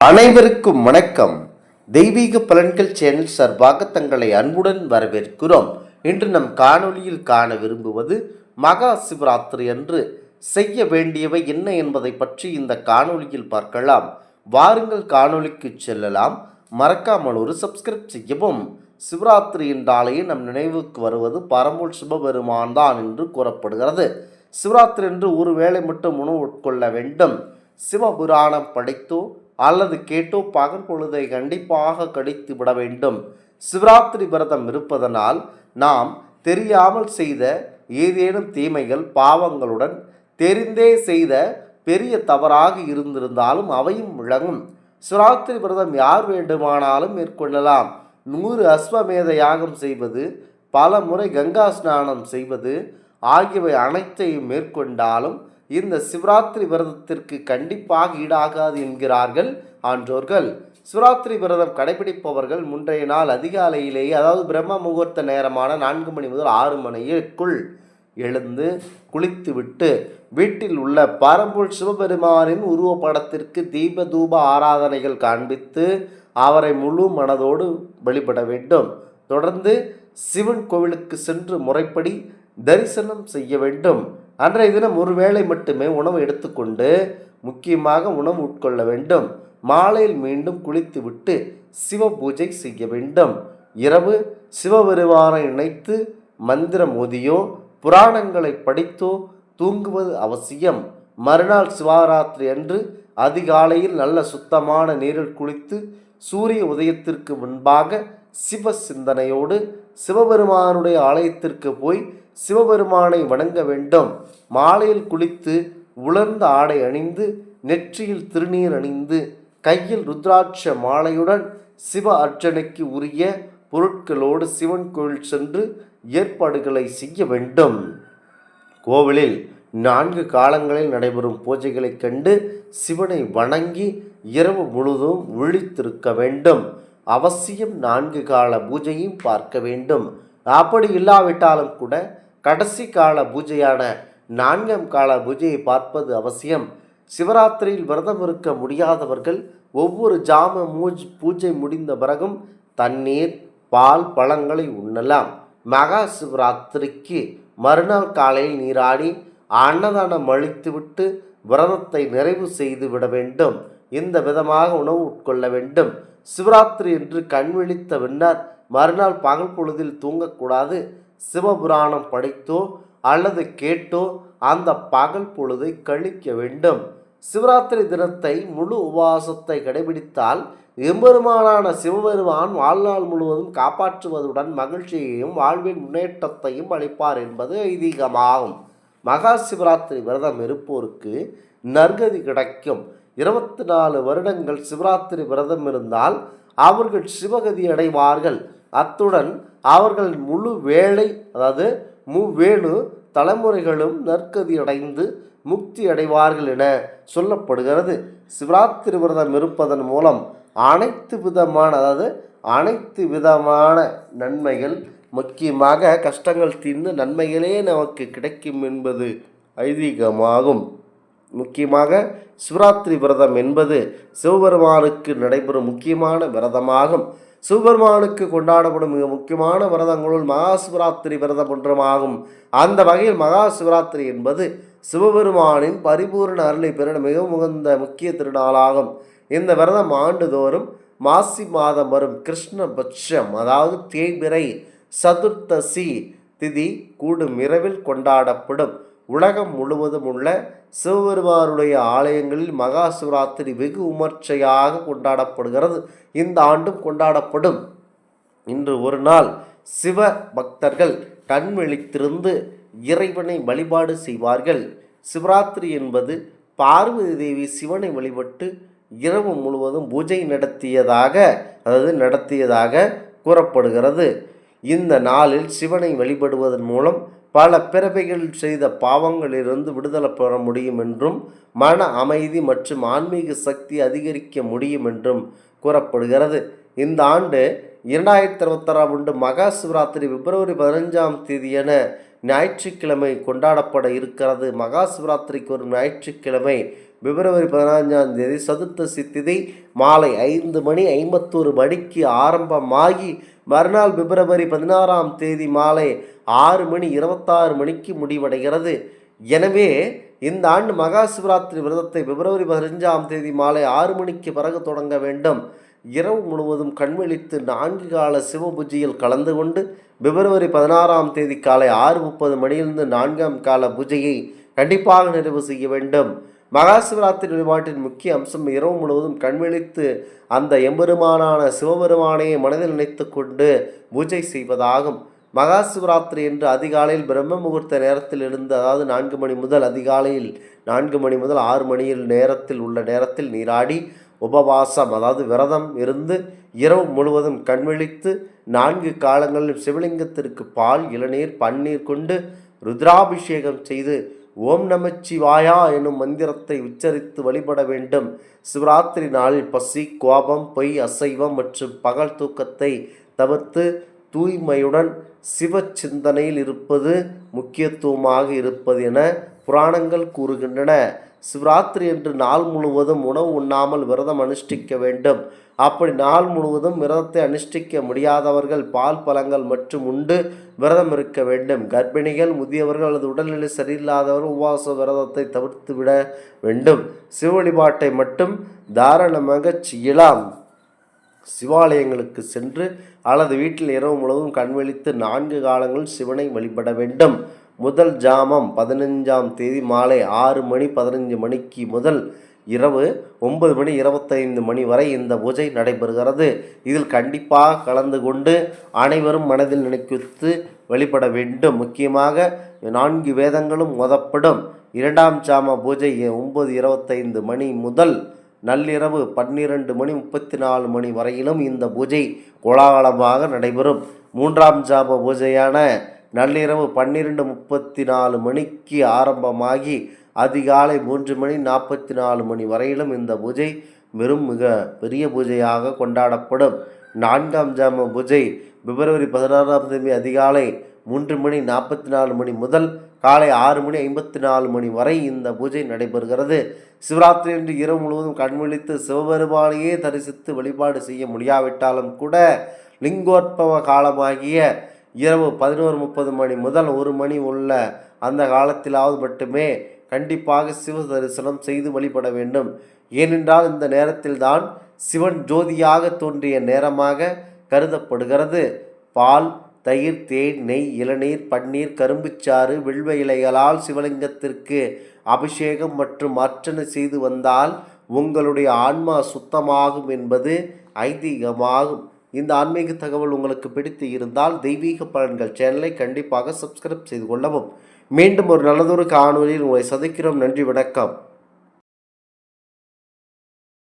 அனைவருக்கும் வணக்கம். தெய்வீக பலன்கள் சேனல் சார்பாக தங்களை அன்புடன் வரவேற்கிறோம். இன்று நம் காணொளியில் காண விரும்புவது மகா சிவராத்திரி அன்று. செய்ய வேண்டியவை என்ன என்பதை பற்றி இந்த காணொளியில் பார்க்கலாம். வாருங்கள் காணொளிக்கு செல்லலாம். மறக்காமல் ஒரு சப்ஸ்கிரைப் செய்யவும். சிவராத்திரி என்றாலேயே நம் நினைவுக்கு வருவது பரம்பூல் சிவபெருமான் தான் என்று கூறப்படுகிறது. சிவராத்திரி என்று ஒரு வேளை மட்டும் உணவு உட்கொள்ள வேண்டும். சிவபுராணம் படைத்தோ அல்லது கேட்டோ பகல் பொழுதை கண்டிப்பாக கடித்து விட வேண்டும். சிவராத்திரி விரதம் இருப்பதனால் நாம் தெரியாமல் செய்த ஏதேனும் தீமைகள் பாவங்களுடன் தெரிந்தே செய்த பெரிய தவறாக இருந்திருந்தாலும் அவையும் விளங்கும். சிவராத்திரி விரதம் யார் வேண்டுமானாலும் மேற்கொள்ளலாம். நூறு அஸ்வமேத யாகம் செய்வது பல முறை கங்கா ஸ்நானம் செய்வது ஆகியவை அனைத்தையும் மேற்கொண்டாலும் இந்த சிவராத்திரி விரதத்திற்கு கண்டிப்பாக ஈடாகாது என்கிறார்கள் ஆன்றோர்கள். சிவராத்திரி விரதம் கடைபிடிப்பவர்கள் முன்றைய நாள் அதிகாலையிலேயே அதாவது பிரம்ம முகூர்த்த நேரமான நான்கு மணி முதல் ஆறு மணிக்குள் எழுந்து குளித்துவிட்டு வீட்டில் உள்ள பரம்பூர் சிவபெருமானின் உருவப்படத்திற்கு தீப தூப ஆராதனைகள் காண்பித்து அவரை முழு மனதோடு வெளிப்பட வேண்டும். தொடர்ந்து சிவன் கோவிலுக்கு சென்று முறைப்படி தரிசனம் செய்ய வேண்டும். அன்றைய தினம் ஒரு வேளை மட்டுமே உணவு எடுத்துக்கொண்டு முக்கியமாக உணவு உட்கொள்ள வேண்டும். மாலையில் மீண்டும் குளித்துவிட்டு சிவ பூஜை செய்ய வேண்டும். இரவு சிவபெருமானை இணைத்து மந்திரம் ஓதியோ புராணங்களை படித்தோ தூங்குவது அவசியம். மறுநாள் சிவராத்திரி அன்று அதிகாலையில் நல்ல சுத்தமான நீரில் குளித்து சூரிய உதயத்திற்கு முன்பாக சிவ சிந்தனையோடு சிவபெருமானுடைய ஆலயத்திற்கு போய் சிவபெருமானை வணங்க வேண்டும். மாலையில் குளித்து உலர்ந்த ஆடை அணிந்து நெற்றியில் திருநீர் அணிந்து கையில் ருத்ராட்ச மாலையுடன் சிவ அர்ச்சனைக்கு உரிய பொருட்களோடு சிவன் கோயில் சென்று ஏற்பாடுகளை செய்ய வேண்டும். கோவிலில் நான்கு காலங்களில் நடைபெறும் பூஜைகளைக் கண்டு சிவனை வணங்கி இரவு முழுதும் விழித்திருக்க வேண்டும். அவசியம் நான்கு கால பூஜையும் பார்க்க வேண்டும். அப்படி இல்லாவிட்டாலும் கூட கடைசி கால பூஜையான நான்காம் கால பூஜையை பார்ப்பது அவசியம். சிவராத்திரியில் விரதம் இருக்க முடியாதவர்கள் ஒவ்வொரு ஜாம மூஜ் பூஜை முடிந்த பிறகும் தண்ணீர் பால் பழங்களை உண்ணலாம். மகா சிவராத்திரிக்கு மறுநாள் காலையில் நீராடி அன்னதானம் அளித்துவிட்டு விரதத்தை நிறைவு செய்து விட வேண்டும். இந்த விதமாக உணவு உட்கொள்ள வேண்டும். சிவராத்திரி என்று கண் விழித்த பின்னர் மறுநாள் பகல் பொழுதில் தூங்கக்கூடாது. சிவபுராணம் படித்தோ அல்லது கேட்டோ அந்த பகல் பொழுதை கழிக்க வேண்டும். சிவராத்திரி தினத்தை முழு உபவாசத்தை கடைபிடித்தால் எம்பெருமானான சிவபெருமான் வாழ்நாள் முழுவதும் காப்பாற்றுவதுடன் மகிழ்ச்சியையும் வாழ்வின் முன்னேற்றத்தையும் அளிப்பார் என்பது ஐதீகமாகும். மகா சிவராத்திரி விரதம் இருப்போருக்கு நற்கதி கிடைக்கும். இருபத்தி நாலு வருடங்கள் சிவராத்திரி விரதம் இருந்தால் அவர்கள் சிவகதி அடைவார்கள். அத்துடன் அவர்கள் முழு வேலை அதாவது மூவேணு தலைமுறைகளும் நற்கதி அடைந்து முக்தி அடைவார்கள் என சொல்லப்படுகிறது. சிவராத்திரி விரதம் இருப்பதன் மூலம் அனைத்து விதமான அதாவது அனைத்து விதமான நன்மைகள் முக்கியமாக கஷ்டங்கள் தீர்ந்து நன்மைகளே நமக்கு கிடைக்கும் என்பது ஐதீகமாகும். முக்கியமாக சிவராத்திரி விரதம் என்பது சிவபெருமானுக்கு நடைபெறும் முக்கியமான விரதமாகும். சிவபெருமானுக்கு கொண்டாடப்படும் மிக முக்கியமான விரதங்களுள் மகா சிவராத்திரி விரதம் ஒன்றுமாகும். அந்த வகையில் மகா சிவராத்திரி என்பது சிவபெருமானின் பரிபூர்ண அருளை பெற மிக உகந்த முக்கிய திருநாளாகும். இந்த விரதம் ஆண்டுதோறும் மாசி மாதம் வரும் கிருஷ்ணபட்சம் அதாவது தேய்பிறை சதுர்த்தசி திதி கூடும் இரவில் கொண்டாடப்படும். உலகம் முழுவதும் உள்ள சிவபெருமானுடைய ஆலயங்களில் மகா சிவராத்திரி வெகு விமர்சையாக கொண்டாடப்படுகிறது. இந்த ஆண்டும் கொண்டாடப்படும். இன்று ஒரு நாள் சிவ பக்தர்கள் கண் விழித்திருந்து இறைவனை வழிபாடு செய்வார்கள். சிவராத்திரி என்பது பார்வதி தேவி சிவனை வழிபட்டு இரவு முழுவதும் பூஜை நடத்தியதாக அதாவது நடத்தியதாக கூறப்படுகிறது. இந்த நாளில் சிவனை வழிபடுவதன் மூலம் பல பிறவைகள் செய்த பாவங்களிலிருந்து விடுதலை பெற முடியும் என்றும் மன அமைதி மற்றும் ஆன்மீக சக்தி அதிகரிக்க முடியும் என்றும் கூறப்படுகிறது. இந்த ஆண்டு இரண்டாயிரத்தி இருபத்தாறாம் ஆண்டு மகா சிவராத்திரி பிப்ரவரி பதினஞ்சாம் தேதி என ஞாயிற்றுக்கிழமை கொண்டாடப்பட இருக்கிறது. மகா சிவராத்திரிக்கு ஒரு ஞாயிற்றுக்கிழமை பிப்ரவரி பதினஞ்சாம் தேதி சதுர்த்தசி திதி மாலை ஐந்து மணி ஐம்பத்தோரு மணிக்கு ஆரம்பமாகி மறுநாள் பிப்ரவரி பதினாறாம் தேதி மாலை ஆறு மணி இருபத்தாறு மணிக்கு முடிவடைகிறது. எனவே இந்த ஆண்டு மகா சிவராத்திரி விரதத்தை பிப்ரவரி பதினஞ்சாம் தேதி மாலை ஆறு மணிக்கு பிறகு தொடங்க வேண்டும். இரவு முழுவதும் கண்விழித்து நான்கு கால சிவ பூஜையில் கலந்து கொண்டு பிப்ரவரி பதினாறாம் தேதி காலை ஆறு முப்பது மணியிலிருந்து நான்காம் கால பூஜையை கண்டிப்பாக நிறைவு செய்ய வேண்டும். மகா சிவராத்திரி வழிபாட்டின் முக்கிய அம்சம் இரவு முழுவதும் கண்விழித்து அந்த எம்பெருமானான சிவபெருமானையை மனதில் நினைத்து கொண்டு பூஜை செய்வதாகும். மகா சிவராத்திரி என்று அதிகாலையில் பிரம்ம முகூர்த்த நேரத்தில் இருந்து அதாவது நான்கு மணி முதல் அதிகாலையில் நான்கு மணி முதல் ஆறு மணியில் நேரத்தில் உள்ள நேரத்தில் நீராடி உபவாசம் அதாவது விரதம் இருந்து இரவு முழுவதும் கண்விழித்து நான்கு காலங்களில் சிவலிங்கத்திற்கு பால் இளநீர் பன்னீர் கொண்டு ருத்ராபிஷேகம் செய்து ஓம் நமச்சிவாயா எனும் மந்திரத்தை உச்சரித்து வழிபட வேண்டும். சிவராத்திரி நாளில் பசி கோபம் பொய் அசைவம் மற்றும் பகல் தூக்கத்தை தவிர்த்து தூய்மையுடன் சிவ சிந்தனையில் இருப்பது முக்கியத்துவமாக இருப்பது என புராணங்கள் கூறுகின்றன. சிவராத்திரி என்று நாள் முழுவதும் உணவு உண்ணாமல் விரதம் அனுஷ்டிக்க வேண்டும். அப்படி நாள் முழுவதும் விரதத்தை அனுஷ்டிக்க முடியாதவர்கள் பால் பழங்கள் மற்றும் உண்டு விரதம் இருக்க வேண்டும். கர்ப்பிணிகள் முதியவர்கள் அல்லது உடல்நிலை சரியில்லாதவர்கள் உபவாச விரதத்தை தவிர்த்து விட வேண்டும். சிவ வழிபாட்டை மட்டும் தாராளமாக செய்யலாம். சிவாலயங்களுக்கு சென்று அல்லது வீட்டில் இரவு முழுவதும் கண்விழித்து நான்கு காலங்கள் சிவனை வழிபட வேண்டும். முதல் ஜாமம் பதினஞ்சாம் தேதி மாலை ஆறு மணி பதினஞ்சு மணிக்கு முதல் இரவு ஒன்பது மணி இருபத்தைந்து மணி வரை இந்த பூஜை நடைபெறுகிறது. இதில் கண்டிப்பாக கலந்து கொண்டு அனைவரும் மனதில் நினைக்குத்து வழிபட வேண்டும். முக்கியமாக நான்கு வேதங்களும் மொதப்படும் இரண்டாம் ஜாம பூஜை ஒன்பது இருபத்தைந்து மணி முதல் நள்ளிரவு பன்னிரண்டு மணி முப்பத்தி நாலு மணி வரையிலும் இந்த பூஜை கோலாகலமாக நடைபெறும். மூன்றாம் ஜாப பூஜையான நள்ளிரவு பன்னிரெண்டு முப்பத்தி நாலு மணிக்கு ஆரம்பமாகி அதிகாலை மூன்று மணி நாற்பத்தி நாலு மணி வரையிலும் இந்த பூஜை வெறும் மிக பெரிய பூஜையாக கொண்டாடப்படும். நான்காம் ஜாம பூஜை பிப்ரவரி பதினாறாம் தேதி அதிகாலை மூன்று மணி நாற்பத்தி நாலு மணி முதல் காலை ஆறு மணி ஐம்பத்தி நாலு மணி வரை இந்த பூஜை நடைபெறுகிறது. சிவராத்திரி என்று இரவு முழுவதும் கண்விழித்து சிவபெருமானையே தரிசித்து வழிபாடு செய்ய முடியாவிட்டாலும் கூட லிங்கோற்பவ காலமாகிய இரவு பதினோரு முப்பது மணி முதல் ஒரு மணி உள்ள அந்த காலத்திலாவது மட்டுமே கண்டிப்பாக சிவ தரிசனம் செய்து வழிபட வேண்டும். ஏனென்றால் இந்த நேரத்தில்தான் சிவன் ஜோதியாக தோன்றிய நேரமாக கருதப்படுகிறது. பால் தயிர் தேன் நெய் இளநீர் பன்னீர் கரும்புச்சாறு வில்வ இலைகளால் சிவலிங்கத்திற்கு அபிஷேகம் மற்றும் அர்ச்சனை செய்து வந்தால் உங்களுடைய ஆன்மா சுத்தமாகும் என்பது ஐதீகமாகும். இந்த ஆன்மீக தகவல் உங்களுக்கு பிடித்து இருந்தால் தெய்வீக பலன்கள் சேனலை கண்டிப்பாக சப்ஸ்கிரைப் செய்து கொள்ளவும். மீண்டும் ஒரு நல்லதொரு காணொலியில் உங்களை சந்திக்கிறோம். நன்றி வணக்கம்.